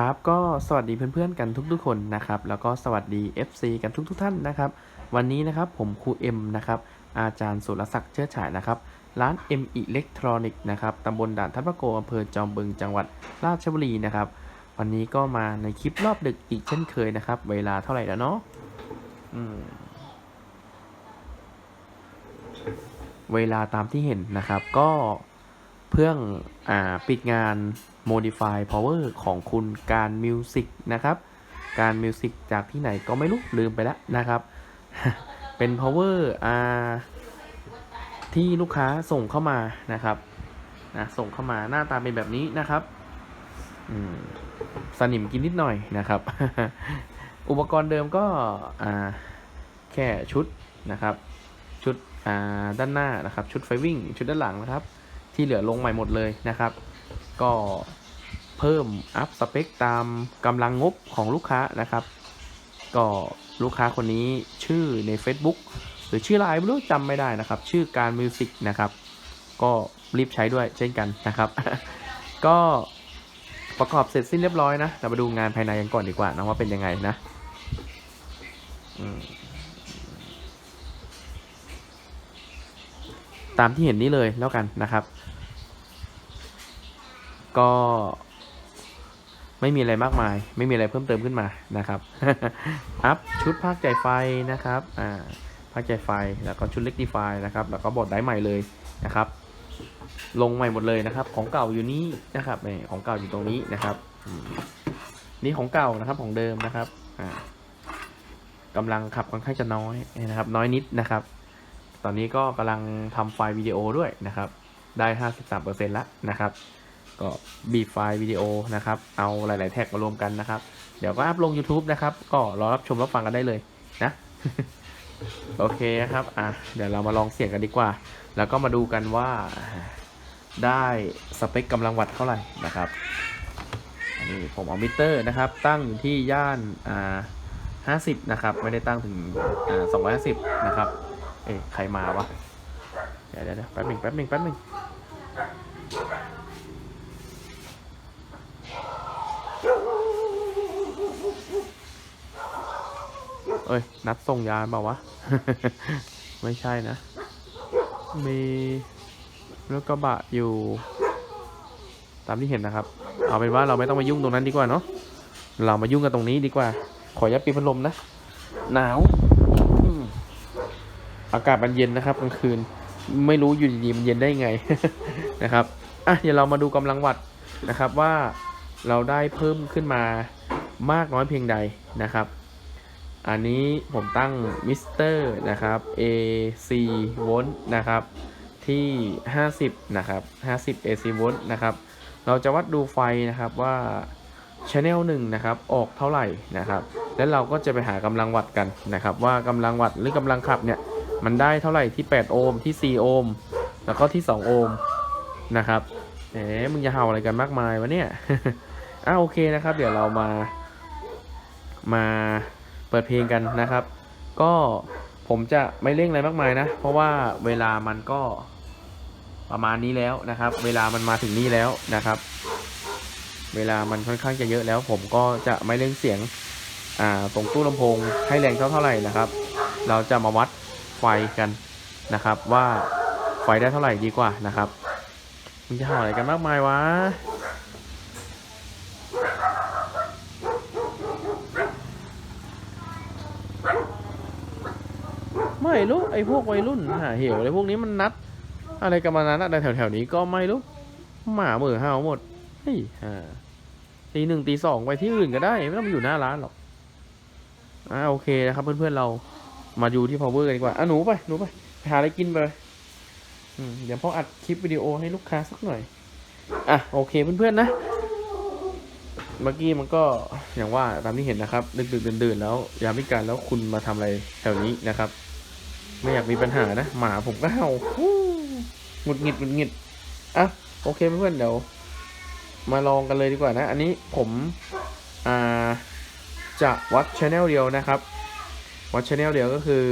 ครับก็สวัสดีเพื่อนๆกันทุกๆคนนะครับแล้วก็สวัสดี FC กันทุกๆท่านนะครับ วันนี้นะครับผมครูเอ็มนะครับอาจารย์สุรศักดิ์เชื้อฉายนะครับร้าน M Electronic นะครับตำบลด่านทับพะโกอำเภอจอมบึงจังหวัดราชบุรีนะครับ วันนี้ก็มาในคลิปรอบดึกอีกเช่นเคยนะครับ เวลาเท่าไหร่แล้วเนาะเวลาตามที่เห็นนะครับ ก็เพื่องอปิดงาน Modify Power ของคุณการมิวสิกนะครับ การมิวสิกจากที่ไหนก็ไม่รู้ลืมไปแล้วนะครับ เป็น power อ่าที่ลูกค้าส่งเข้ามานะครับนะส่งเข้ามาหน้าตาเป็นแบบนี้นะครับสนิมกินนิดหน่อยนะครับ อุปกรณ์เดิมก็อ่าแค่ชุดนะครับ ชุดอ่าด้านหน้านะครับ ชุดไฟวิ่ง ชุดด้านหลังนะครับ ที่เหลือลงใหม่หมดเลยนะครับ ก็ เพิ่มอัพสเปคตามกำลังงบของลูกค้านะครับ ก็ลูกค้าคนนี้ชื่อใน Facebook หรือชื่อไลน์ไม่รู้จำไม่ได้นะครับ ชื่อการมิวสิกนะครับ ก็รีบใช้ด้วยเช่นกันนะครับ ก็ประกอบเสร็จสิ้นเรียบร้อยนะเรามาดูงานภายในกันก่อนดีกว่านะว่าเป็นยังไงนะตามที่เห็นนี้เลยแล้วกันนะครับ ก็ ไม่มีอะไรมากมาย ไม่มีอะไรเพิ่มเติมขึ้นมานะครับ อัพชุดภาคใจไฟนะครับ อ่า ภาคใจไฟ แล้วก็ชุดเล็กดีไฟนะครับ แล้วก็บอร์ดได้ใหม่เลยนะครับ ลงใหม่หมดเลยนะครับ ของเก่าอยู่นี่นะครับนี่ของเก่าอยู่ตรงนี้นะครับ นี่ของเก่านะครับของเดิมนะครับ อ่ากำลังขับค่อนข้างจะน้อยนะครับ น้อยนิดนะครับ ตอนนี้ก็กำลังทำไฟล์วิดีโอด้วยนะครับ ได้ 53%แล้วนะครับ ก็บีไฟล์วิดีโอนะครับ เอาหลาย ๆ แท็กมารวมกันนะครับ เดี๋ยวก็อัพลง YouTube นะครับ ก็รอรับชมรับฟังกันได้เลยนะ โอเคครับ อะ เดี๋ยวเรามาลองเสียงกันดีกว่า แล้วก็มาดูกันว่าได้สเปคกำลังวัตต์เท่าไหร่นะครับ อันนี้ผมเอามิเตอร์นะครับ ตั้งอยู่ที่ย่านอ่า50นะครับ ไม่ได้ตั้งถึงอ่า250นะครับ เอ๊ะใครมาวะเดี๋ยวเดี๋ยวเดี๋ยวแป๊บหนึ่งแป๊บหนึ่งแป๊บหนึ่ง เอ้ย นัดส่งยาเปล่าวะ ไม่ใช่นะ มีรถกระบะอยู่ ตามที่เห็นนะครับ เอาเป็นว่าเราไม่ต้องมายุ่งตรงนั้นดีกว่าเนาะเรามายุ่งกันตรงนี้ดีกว่า ขอยัดปีพัดลมนะ หนาวอากาศมันเย็นนะครับกลางคืน ไม่รู้อยู่ดีๆมันเย็นได้ไงนะครับอะเดี๋ยวเรามาดูกำลังวัตต์นะครับว่าเราได้เพิ่มขึ้นมามากน้อยเพียงใดนะครับ อันนี้ผมตั้งมิสเตอร์นะครับ AC โวลต์นะครับ ที่ 50 นะครับ 50 AC โวลต์นะครับ เราจะวัดดูไฟนะครับว่า Channel 1นะครับ ออกเท่าไหร่นะครับ แล้วเราก็จะไปหากำลังวัตต์กันนะครับ ว่ากำลังวัตต์หรือกำลังขับเนี่ย มันได้เท่าไหร่ที่ 8 โอห์มที่ 4 โอห์มแล้วก็ที่ 2 โอห์มนะครับเอ๊ะมึงจะเห่าอะไรกันมากมายวะเนี่ยอะโอเคนะครับ เดี๋ยวเรามามา ปิดเพลงกันนะครับ ก็ผมจะไม่เร่งอะไรมากมายนะ เพราะว่าเวลามันก็ประมาณนี้แล้วนะครับ เวลามันมาถึงนี่แล้วนะครับ เวลามันค่อนข้างจะเยอะแล้ว ผมก็จะไม่เร่งเสียงอ่าตรงตู้ลำโพงให้แรงเท่าเท่าไหร่นะครับ เราจะมาวัดไฟกันนะครับ ว่าไฟได้เท่าไหร่ดีกว่านะครับมันจะหาอะไรกันมากมายวะ ไม่รู้ไอ้พวกวัยรุ่นหาเหวอะไรพวกนี้มันนัด อะไรกันมานั้นอะแต่แถวๆนี้ก็ไม่รู้หมาเหมือห้าวหมดเฮ้ยตีหนึ่งตีสองไปที่อื่นก็ได้ ไม่ต้องมาอยู่หน้าร้านหรอกอ่าโอเคนะครับ เพื่อนๆเรามาดูที่ power กันดีกว่าอะหนูไปหนูไปไปหาอะไรกินไปเลยอืมเดี๋ยวพ่ออัดคลิปวิดีโอให้ลูกค้าสักหน่อยอะโอเคเพื่อนๆนะเมื่อกี้มันก็อย่างว่าตามที่เห็นนะครับ ดึกๆดื่นๆแล้ว ยามวิการแล้วคุณมาทำอะไรแถวนี้นะครับ ไม่อยากมีปัญหานะ หมาผมก็เห่าหูหงุดหงิดหงุดหงิดอะโอเคเพื่อนเดี๋ยวมาลองกันเลยดีกว่านะ อันนี้ผมอ่าจะวัดชแนลเดียวนะครับ วัดชแนลเดียวก็คือ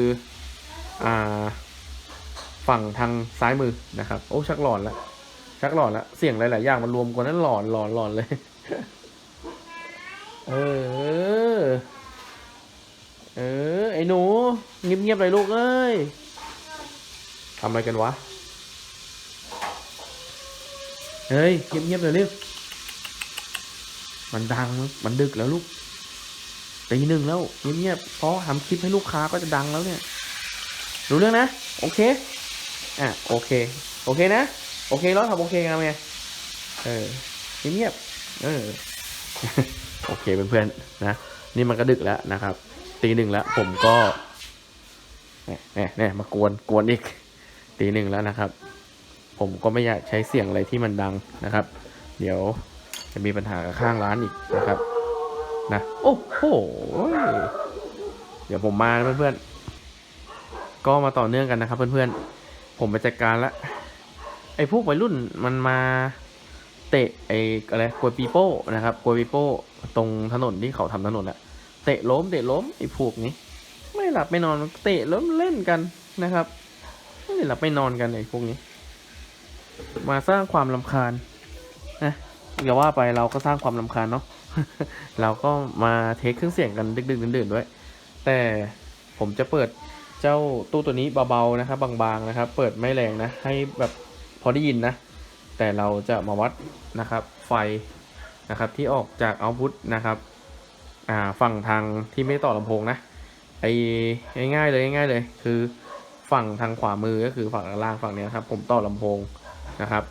อ่าฝั่งทางซ้ายมือนะครับ โอ้ชักหลอนละชักหลอนละเสียงหลาย ๆ อย่างมันรวมกันนั้นหลอนหลอนหลอนเลย เออ เออ ไอ้หนูเงียบๆเลยลูกเอ้ยทำอะไรกันวะ เฮ้ยเงียบๆเลยเร็วมันดังมันดึกแล้วลูกตีหนึ่งแล้วเงียบๆเพราะทำคลิปให้ลูกค้าก็จะดังแล้วเนี่ยรู้เรื่องนะ โอเคอะโอเค โอเคนะ โอเคแล้วทำโอเคกันไงเออเงียบๆเออโอเคเพื่อนๆนะ นี่มันก็ดึกแล้วนะครับ ตีหนึ่งแล้ว ผมก็เนี่ยเนี่ยมากวนกวนอีกตีหนึ่งแล้วนะครับ ผมก็ไม่อยากใช้เสียงอะไรที่มันดังนะครับ เดี๋ยวจะมีปัญหากับข้างร้านอีกนะครับ นะโอ้โหเดี๋ยวผมมานเพื่อนๆก็มาต่อเนื่องกันนะครับ เพื่อนๆผมไปจัดการละไอ้พวกวัยรุ่นมันมาเตะไอ้อะไรกวยปีโป้นะครับกวยปีโป้ตรงถนนที่เขาทำถนนอะ เตะล้มเตะล้มไอ้พวกนี้ ไม่หลับไม่นอนเตะล้มเล่นกันนะครับ ไม่หลับไม่นอนกันไอ้พวกนี้ มาสร้างความลำคาญนะอย่าว่าไปเราก็สร้างความลำคาญเนาะเราก็มาเทคเครื่องเสียงกันดึกๆดื่นๆด้วย แต่ผมจะเปิดเจ้าตู้ตัวนี้เบาๆนะครับบางๆนะครับ เปิดไม่แรงนะ ให้แบบพอได้ยินนะ แต่เราจะมาวัดนะครับไฟนะครับที่ออกจากเอาพุตนะครับ อ่าฝั่งทางที่ไม่ต่อลำโพงนะไอ้ง่ายๆเลยง่ายๆเลย คือฝั่งทางขวามือก็คือฝั่งล่างฝั่งนี้ครับ ผมต่อลำโพงนะครับ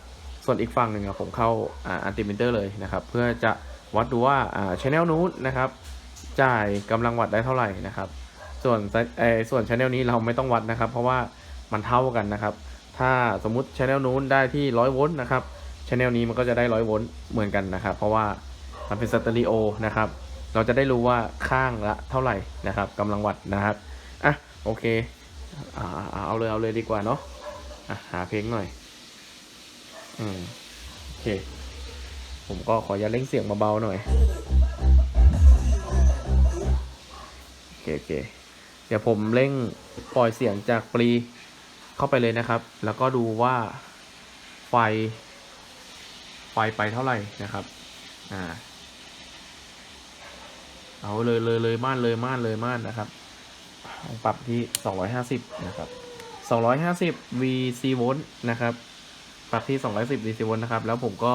ส่วนอีกฝั่งหนึ่งผมเข้าอ่าอันติมิเตอร์เลยนะครับ เพื่อจะวัดดูว่าอ่าชแนลนู้นนะครับ จ่ายกำลังวัดได้เท่าไหร่นะครับ ส่วนเออส่วนชแนลนี้เราไม่ต้องวัดนะครับ เพราะว่ามันเท่ากันนะครับ ถ้าสมมุติชแนลนู้นได้ที่ร้อยโวลต์นะครับชแนลนี้มันก็จะได้ร้อยโวลต์เหมือนกันนะครับ เพราะว่ามันเป็นสเตอริโอนะครับ เราจะได้รู้ว่าข้างละเท่าไหร่นะครับกำลังวัดนะครับอะโอเคอ่าเอาเลยเอาเลยดีกว่าเนาะอะหาเพลงหน่อยอืมโอเค ผมก็ขออย่าเร่งเสียงเบาๆหน่อยโอเคโอเคเดี๋ยวผมเร่งปล่อยเสียงจากปรีเข้าไปเลยนะครับ แล้วก็ดูว่าไฟ ไฟไปเท่าไหร่นะครับ อ่า เอาเลยเลยเลยม่านเลยม่านเลยม่านนะครับ ปรับที่สองร้อยห้าสิบนะครับสองร้อยห้าสิบ VC โวลต์นะครับ ปรับที่สองร้อยสิบ VC โวลต์นะครับ แล้วผมก็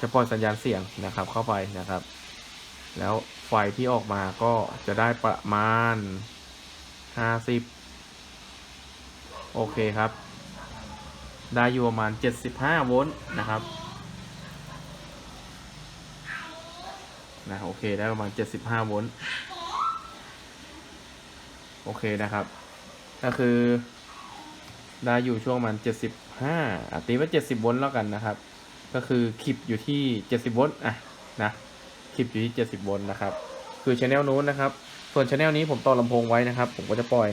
จะปล่อยสัญญาณเสียงนะครับ เข้าไปนะครับ แล้วไฟที่ออกมาก็จะได้ประมาณห้าสิบโอเคครับ ได้อยู่ประมาณ 75 โวลต์นะครับ นะโอเคได้ประมาณ 75 โวลต์โอเคนะครับ ก็คือได้อยู่ช่วงประมัน 75อะตีว่า 70 โวลต์แล้วกันนะครับ ก็คือคลิปอยู่ที่ 70 โวลต์อะนะคลิปอยู่ที่ 70 โวลต์นะครับ คือช anel นู้นนะครับ ส่วนช anel นี้ผมต่อลำโพงไว้นะครับ ผมก็จะปล่อย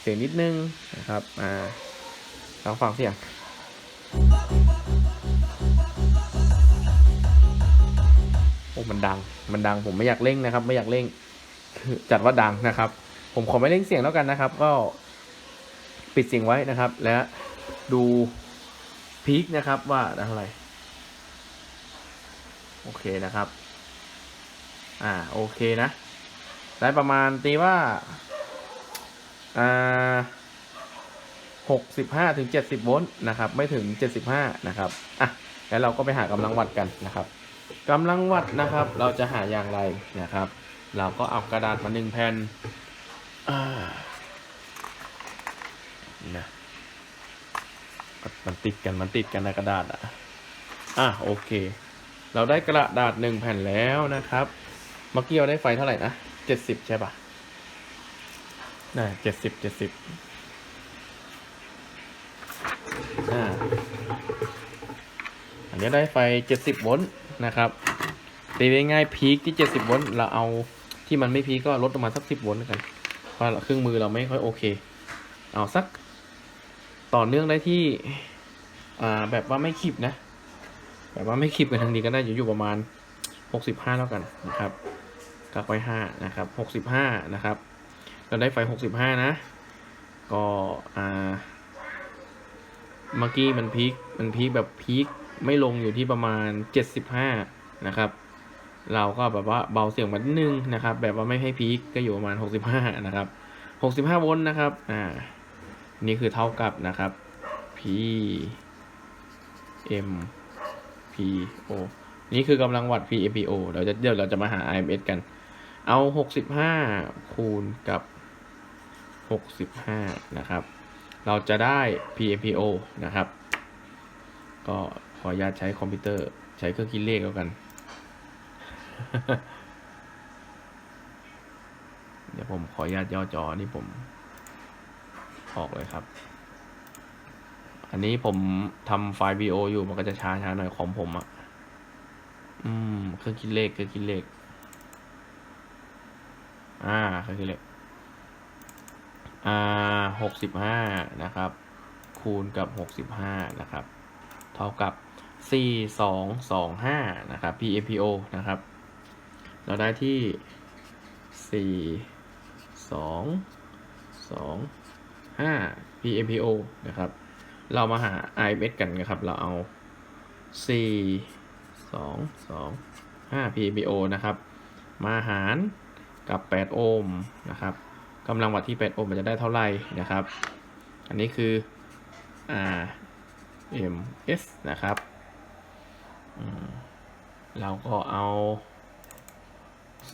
เสียงนิดนึงนะครับ อ่าลองฟังเสียง โอ้มันดัง มันดังผมไม่อยากเร่งนะครับ ไม่อยากเร่งจัดว่าดังนะครับ ผมขอไม่เร่งเสียงแล้วกันนะครับ ก็ปิดเสียงไว้นะครับ และดูพีคนะครับว่าได้เท่าไรโอเคนะครับ อ่าโอเคนะ ได้ประมาณตีว่าอ่าหกสิบห้าถึงเจ็ดสิบโวลต์นะครับ ไม่ถึงเจ็ดสิบห้านะครับ อะ แล้วเราก็ไปหากำลังวัดกันนะครับ กำลังวัดนะครับ เราจะหาอย่างไรนะครับ เราก็เอากระดาษมาหนึ่งแผ่นนะมันติดกันมันติดกันในกระดาษอะอะโอเค เราได้กระดาษหนึ่งแผ่นแล้วนะครับเมื่อกี้เราได้ไฟเท่าไหร่นะเจ็ดสิบใช่ปะน่าเจ็ดสิบเจ็ดสิบอ่าอันนี้ได้ไฟเจ็ดสิบโวลต์ นะครับตีง่ายๆพีคที่เจ็ดสิบโวลต์เราเอาที่มันไม่พีคก็ลดลงมาสักสิบโวลต์แล้วกันเพราะเครื่องมือเราไม่ค่อยโอเค เอาสักต่อเนื่องได้ที่อ่าแบบว่าไม่ขีบนะ แบบว่าไม่ขีบกันทางนี้ก็ได้อยู่อยู่ประมาณหกสิบห้าแล้วกันนะครับกักไว้ห้านะครับหกสิบห้านะครับ เราได้ไฟหกสิบห้านะ ก็อ่าเมื่อกี้มันพีคมันพีคแบบพีค ไม่ลงอยู่ที่ประมาณเจ็ดสิบห้านะครับ เราก็แบบว่าเบาเสียงมานิดนึงนะครับ แบบว่าไม่ให้พีคก็อยู่ประมาณ 65 นะครับ 65 โวลต์นะครับ อ่า นี่คือเท่ากับนะครับ P M P O นี่คือกำลังวัตต์ P M P O เดี๋ยวจะเดี๋ยวเราจะมาหา I M S กัน เอา 65 คูณกับ 65 นะครับ เราจะได้ P M P O นะครับ ก็ ออนุญาตใช้คอมพิวเตอร์ ใช้เครื่องคิดเลขแล้วกัน เดี๋ยวผมขออนุญาตย่อจอนี่ผม ออกเลยครับ อันนี้ผมทำไฟล์วีโออยู่มันก็จะช้าช้าหน่อยของผมอะ่ะ อืม เครื่องคิดเลขเครื่องคิดเลข อ่า เครื่องคิดเลข อ่าหกสิบห้านะครับ คูณกับหกสิบห้านะครับเท่ากับ สี่สองสองห้านะครับ PMPO นะครับ เราได้ที่สี่สองสองห้า PMPO นะครับ เรามาหา IMS กันนะครับ เราเอาสี่สองสองห้า PMPO นะครับ มาหารกับ 8 โอห์มนะครับกำลังวัตต์ที่ 8 โอห์มมันจะได้เท่าไหร่นะครับ อันนี้คือ R M S นะครับ เราก็เอา C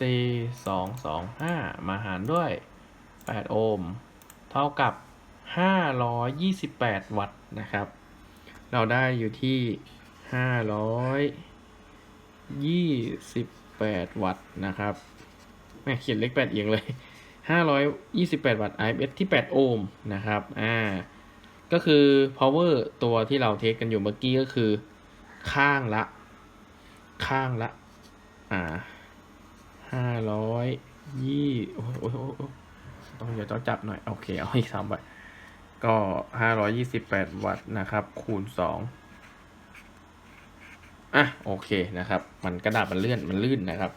2 2 5มาหารด้วย 8 โอห์ม เท่ากับ 528 วัตต์นะครับ เราได้อยู่ที่ 528 วัตต์นะครับแม่เขียนเลข8เอียงเลย 528 วัตต์ IFS ที่ 8 โอห์มนะครับ อ่า ก็คือ power ตัวที่เราเทสกันอยู่เมื่อกี้ก็คือ ข้างละ ข้างละ อ่าห้าร้อยยี่โอ้โหโอ้โหโอ้โหต้องเดี๋ยวต้องจับหน่อย โอเค เอาอีกสามใบก็ห้าร้อยยี่สิบแปดวัตต์นะครับ คูณสองอะ โอเคนะครับ มันกระดาษมันเลื่อนมันลื่นนะครับ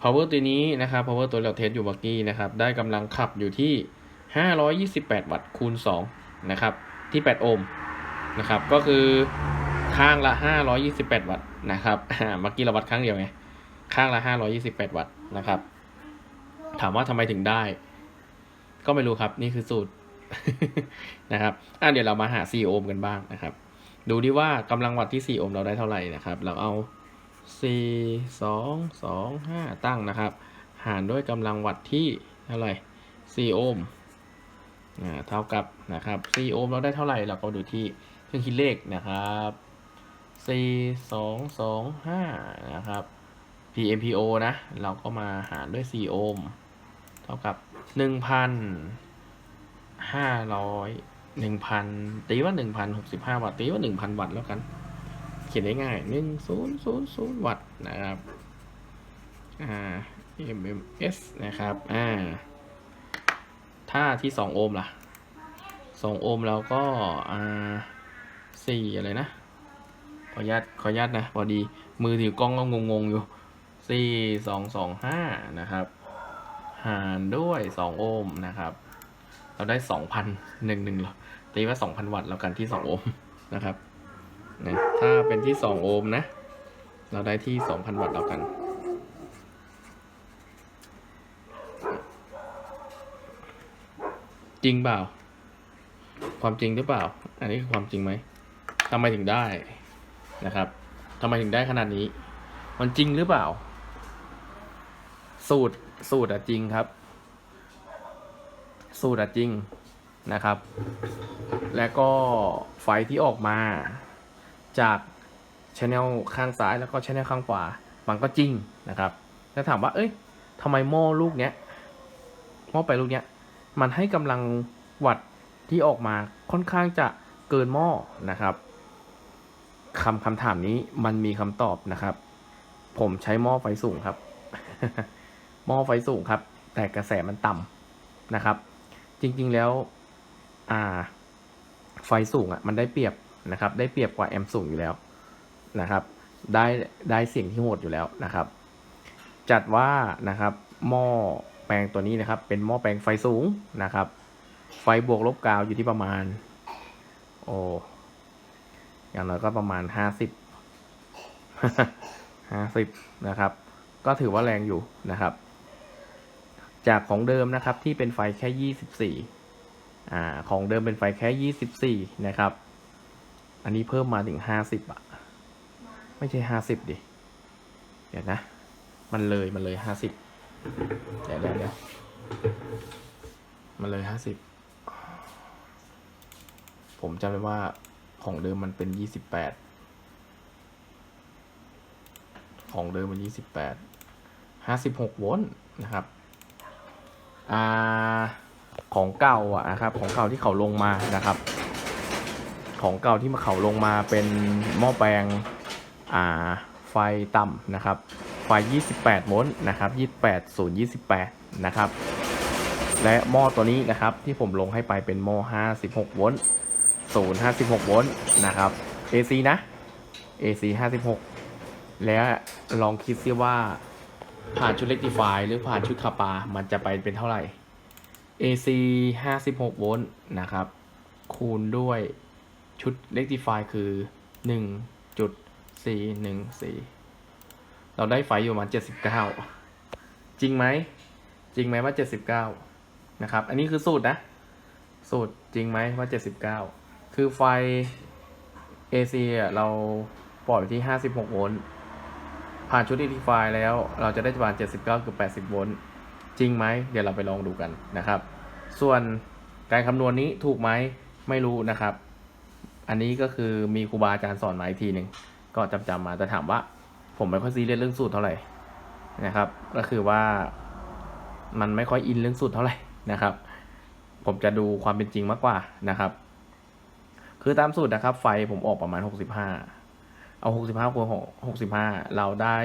power ตัวนี้นะครับ power ตัวเราเทสอยู่เมื่อกี้นะครับ ได้กำลังขับอยู่ที่ห้าร้อยยี่สิบแปดวัตต์คูณสองนะครับ ที่แปดโอห์มนะครับ ก็คือ ข้างละห้าร้อยยี่สิบแปดวัตต์นะครับเมื่อกี้เราวัดครั้งเดียวไง ข้างละ 528 วัตต์นะครับ ถามว่าทำไมถึงได้ ก็ไม่รู้ครับ นี่คือสูตรนะครับอะเดี๋ยวเรามาหา 4 โอห์มกันบ้างนะครับ ดูดิว่ากำลังวัตต์ที่ 4 โอห์มเราได้เท่าไหร่นะครับ เราเอา 4 2 2 5 ตั้งนะครับ หารด้วยกำลังวัตต์ที่เท่าไหร่ 4 โอห์มเท่ากับนะครับ 4 โอห์มเราได้เท่าไหร่ เราก็ดูที่เครื่องคิดเลขนะครับ สี่สองสองห้านะครับ PMPO นะ เราก็มาหารด้วย 4 โอห์ม เท่ากับ 1,500 1,000 ตีว่า 1,065 วัตต์ ตีว่า 1,000 วัตต์แล้วกัน เขียนได้ง่าย1000 วัตต์นะครับ อ่า MMS นะครับ อ่า ถ้าที่ 2 โอห์มล่ะ 2 โอห์มเราก็ อ่า 4 อะไรนะ ขออนุญาตขออนุญาตนะพอดีมือถือกล้องก็งงๆอยู่สี่สองสองห้านะครับ หารด้วยสองโอห์มนะครับ เราได้สองพันหนึ่งหนึ่งหรอตีว่าสองพันวัตต์แล้วกันที่สองโอห์มนะครับนะถ้าเป็นที่สองโอห์มนะ เราได้ที่สองพันวัตต์แล้วกันจริงเปล่า ความจริงหรือเปล่า อันนี้คือความจริงไหมทำไมถึงได้ นะครับทำไมถึงได้ขนาดนี้ มันจริงหรือเปล่า สูตรสูตรอะจริงครับ สูตรอะจริงนะครับ และก็ไฟที่ออกมาจากชแนลข้างซ้ายแล้วก็ชแนลข้างขวา มันก็จริงนะครับ แล้วถามว่า เอ้ยทำไมหม้อลูกเนี้ยหม้อไปลูกเนี้ย มันให้กำลังวัตต์ที่ออกมาค่อนข้างจะเกินหม้อนะครับ คำคำถามนี้มันมีคำตอบนะครับ ผมใช้หม้อไฟสูงครับ หม้อไฟสูงครับ แต่กระแสมันต่ำนะครับ จริง ๆแล้ว อ่า ไฟสูงอะ มันได้เปรียบนะครับ ได้เปรียบกว่าแอมป์สูงอยู่แล้วนะครับ ได้ได้เสียงที่โหดอยู่แล้วนะครับ จัดว่านะครับ หม้อแปลงตัวนี้นะครับ เป็นหม้อแปลงไฟสูงนะครับ ไฟบวกลบกาวอยู่ที่ประมาณ โอ้ อย่างน้อยก็ประมาณห้าสิบห้าสิบนะครับ ก็ถือว่าแรงอยู่นะครับ จากของเดิมนะครับที่เป็นไฟแค่ยี่สิบสี่อ่าของเดิมเป็นไฟแค่ยี่สิบสี่นะครับ อันนี้เพิ่มมาถึงห้าสิบอะไม่ใช่ห้าสิบดิเดี๋ยวนะ มันเลยมันเลยห้าสิบเดี๋ยวเดี๋ยวเดี๋ยวมันเลยห้าสิบผมจำได้ว่า ของเดิมมันเป็นยี่สิบแปดของเดิมมันยี่สิบแปดห้าสิบหกโวลต์นะครับอ่าของเก่าอะนะครับ ของเก่าที่เขาลงมานะครับ ของเก่าที่มาเขาลงมาเป็นหม้อแปลงอ่าไฟต่ำนะครับ ไฟ 28 โวลต์นะครับ 28 0 28 นะครับ และหม้อตัวนี้นะครับที่ผมลงให้ไปเป็นหม้อ 56 โวลต์ 0 56โวลต์นะครับ AC นะ AC 56แล้วลองคิดซิว่าผ่านชุด rectify หรือผ่านชุดคาปา มันจะไปเป็นเท่าไหร่ AC 56โวลต์นะครับ คูณด้วยชุด rectify คือ1.414เราได้ไฟอยู่ประมาณ79จริงไหม จริงไหมว่า79นะครับ อันนี้คือสูตรนะ สูตรจริงไหมว่า79 คือไฟ AC อะเราปล่อยที่ 56 โวลต์ ผ่านชุด rectify แล้ว เราจะได้ประมาณ 79เกือบ80 โวลต์ จริงไหม เดี๋ยวเราไปลองดูกันนะครับ ส่วนการคำนวณนี้ถูกไหม ไม่รู้นะครับ อันนี้ก็คือมีครูบาอาจารย์สอนมาอีกทีหนึ่ง ก็จำจำๆมา แต่ถามว่า ผมไม่ค่อยซีเรียสเรื่องสูตรเท่าไหร่ นะครับ ก็คือว่า มันไม่ค่อยอินเรื่องสูตรเท่าไหร่นะครับ ผมจะดูความเป็นจริงมากกว่านะครับ คือตามสูตรนะครับ ไฟผมออกประมาณ 65 เอา 65คูณ65 เราได้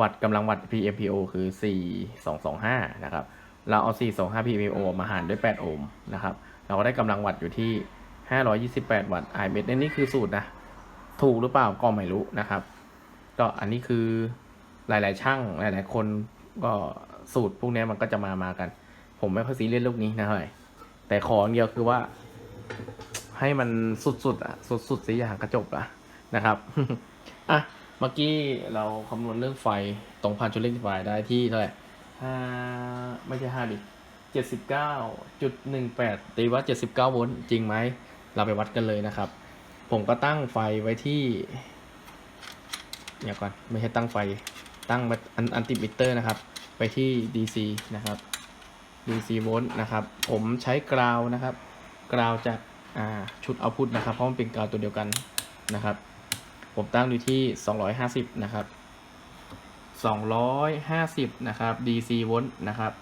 วัดกำลังวัด PMPO คือ 4225 นะครับ เราเอา 425 PMPO มาหารด้วย 8 โอห์มนะครับ เราก็ได้กำลังวัดอยู่ที่ 528 วัตต์ i m e นี่คือสูตรนะ ถูกหรือเปล่าก็ไม่รู้นะครับ ก็อันนี้คือหลาย ๆ ช่างหลาย ๆ คนก็สูตรพวกนี้มันก็จะมามากัน ผมไม่ค่อยซีเรียสลูกนี้นะเท่าไหร่แต่ขออย่างเดียวคือว่า ให้มันสุดๆอะสุดๆสิอย่างกระจบอะนะครับอะเมื่อกี้เราคำนวณเรื่องไฟตรงพันจุดเล่นไฟได้ที่เท่าไหร่ห้าไม่ใช่ห้าดิเจ็ดสิบเก้าจุดหนึ่งแปดตีว่าเจ็ดสิบเก้าโวลต์จริงไหม เราไปวัดกันเลยนะครับ ผมก็ตั้งไฟไว้ที่เดี๋ยวก่อน ไม่ใช่ตั้งไฟตั้งอันอันติมิเตอร์นะครับ ไปที่ DC นะครับ DC โวลต์นะครับ ผมใช้กราวนะครับ กราวจาก ชุดเอาพุทนะครับเพราะมันเป็นกราวตัวเดียวกันนะครับ ผมตั้งอยู่ที่ 250 นะครับ 250 นะครับ DC โวลต์นะครับ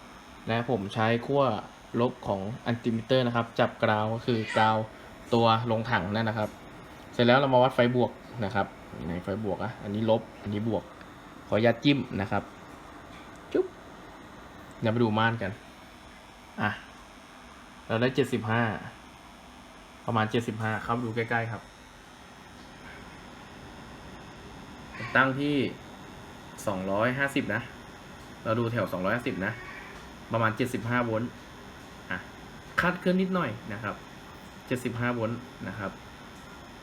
และผมใช้ขั้วลบของอันติมิเตอร์นะครับ จับกราวก็คือกราวตัวลงถังนั่นนะครับ เสร็จแล้วเรามาวัดไฟบวกนะครับในไฟบวกอะอันนี้ลบอันนี้บวก ขออนุญาจิ้มนะครับจุ๊บเดี๋ยวไปดูม่านกัน อะ เราได้75 ประมาณ 75เข้าไปดูใกล้ๆครับ ตั้งที่ 250 นะ เราดูแถว 250 นะ ประมาณ 75 โวลต์อะคาดเคลื่อนนิดหน่อยนะครับ 75 โวลต์นะครับ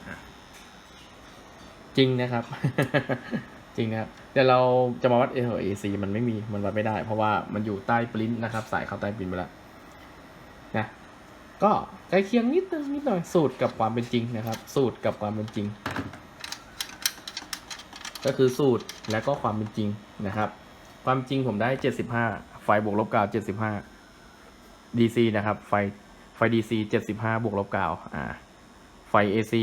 อะจริงนะครับ จริงนะครับเดี๋ยวเราจะมาวัด AC มันไม่มีมันวัดไม่ได้ เพราะว่ามันอยู่ใต้ปริ้นนะครับ สายเข้าใต้ปริ้นไปแล้วนะ ก็ใกล้เคียงนิดนึงนิดหน่อยสูตรกับความเป็นจริงนะครับ สูตรกับความเป็นจริง ก็คือสูตรและก็ความเป็นจริงนะครับ ความจริงผมได้ 75 ไฟบวกลบกาว 75 DC นะครับ ไฟไฟ DC 75 บวกลบกาวอ่าไฟ AC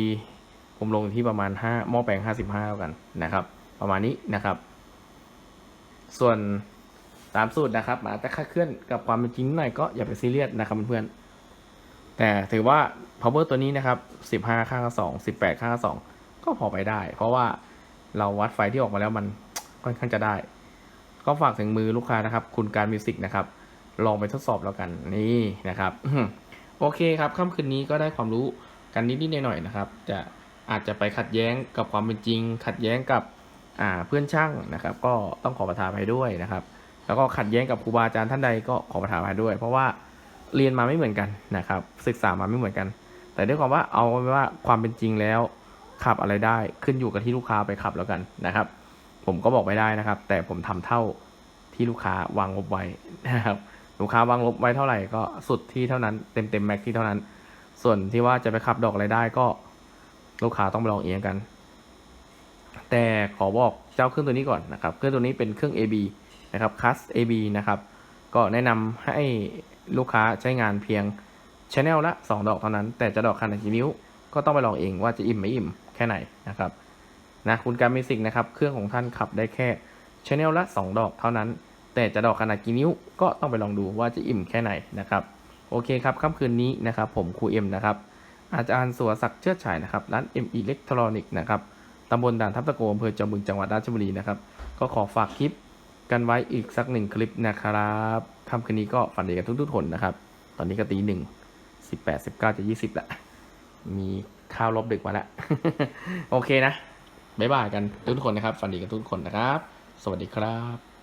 ผมลงที่ประมาณ 5 หม้อแปลง 55แล้วกันนะครับ ประมาณนี้นะครับ ส่วนตามสูตรนะครับอาจจะคลาดเคลื่อนกับความเป็นจริงหน่อยก็อย่าไปซีเรียสนะครับเพื่อนๆ แต่ถือว่า power ตัวนี้นะครับ 15ข้างละ2 18ข้างละ2ก็พอไปได้ เพราะว่าเราวัดไฟที่ออกมาแล้วมันค่อนข้างจะได้ ก็ฝากถึงมือลูกค้านะครับ คุณการมิวสิกนะครับ ลองไปทดสอบแล้วกันนี่นะครับ โอเคครับค่ำคืนนี้ก็ได้ความรู้กันนิดๆหน่อยๆนะครับ จะอาจจะไปขัดแย้งกับความเป็นจริง ขัดแย้งกับเพื่อนช่างนะครับ ก็ต้องขอประทานไปด้วยนะครับ แล้วก็ขัดแย้งกับครูบาอาจารย์ท่านใดก็ขอประทานไปด้วย เพราะว่า เรียนมาไม่เหมือนกันนะครับ ศึกษามาไม่เหมือนกัน แต่ด้วยความว่าเอาว่าความเป็นจริงแล้วขับอะไรได้ขึ้นอยู่กับที่ลูกค้าไปขับแล้วกันนะครับ ผมก็บอกไม่ได้นะครับ แต่ผมทำเท่าที่ลูกค้าวางงบไว้นะครับลูกค้าวางงบไว้เท่าไหร่ก็สุดที่เท่านั้นเต็มเต็มแม็กที่เท่านั้น ส่วนที่ว่าจะไปขับดอกอะไรได้ก็ลูกค้าต้องไปลองเองกัน แต่ขอบอกเจ้าเครื่องตัวนี้ก่อนนะครับเครื่องตัวนี้เป็นเครื่อง AB นะครับคัส AB นะครับก็แนะนำให้ ลูกค้าใช้งานเพียงชแนลละ 2 ดอกเท่านั้น แต่จะดอกขนาดกี่นิ้ว ก็ต้องไปลองเองว่าจะอิ่มไม่อิ่มแค่ไหนนะครับนะคุณการมิสิกนะครับเครื่องของท่านขับได้แค่ชแนลละ 2 ดอกเท่านั้น แต่จะดอกขนาดกี่นิ้ว ก็ต้องไปลองดูว่าจะอิ่มแค่ไหนนะครับโอเคครับค่ำคืนนี้นะครับผมครูเอ็มนะครับอาจารย์สุวศักดิ์เชิดฉายนะครับร้าน M Electronic นะครับตำบลด่านทับตะโกอำเภอจอมบึงจังหวัดราชบุรีนะครับก็ขอฝากคลิป กันไว้อีกสักหนึ่งคลิปนะครับค่ำคืนนี้ก็ฝันดีกันทุกๆคนนะครับ ตอนนี้ก็ตีหนึ่งสิบแปดสิบเก้าจะยี่สิบละ มีข้าวลบดึกมาแล้วโอเคนะ บ๊ายบายกันทุกๆคนนะครับ ฝันดีกันทุกคนนะครับ สวัสดีครับ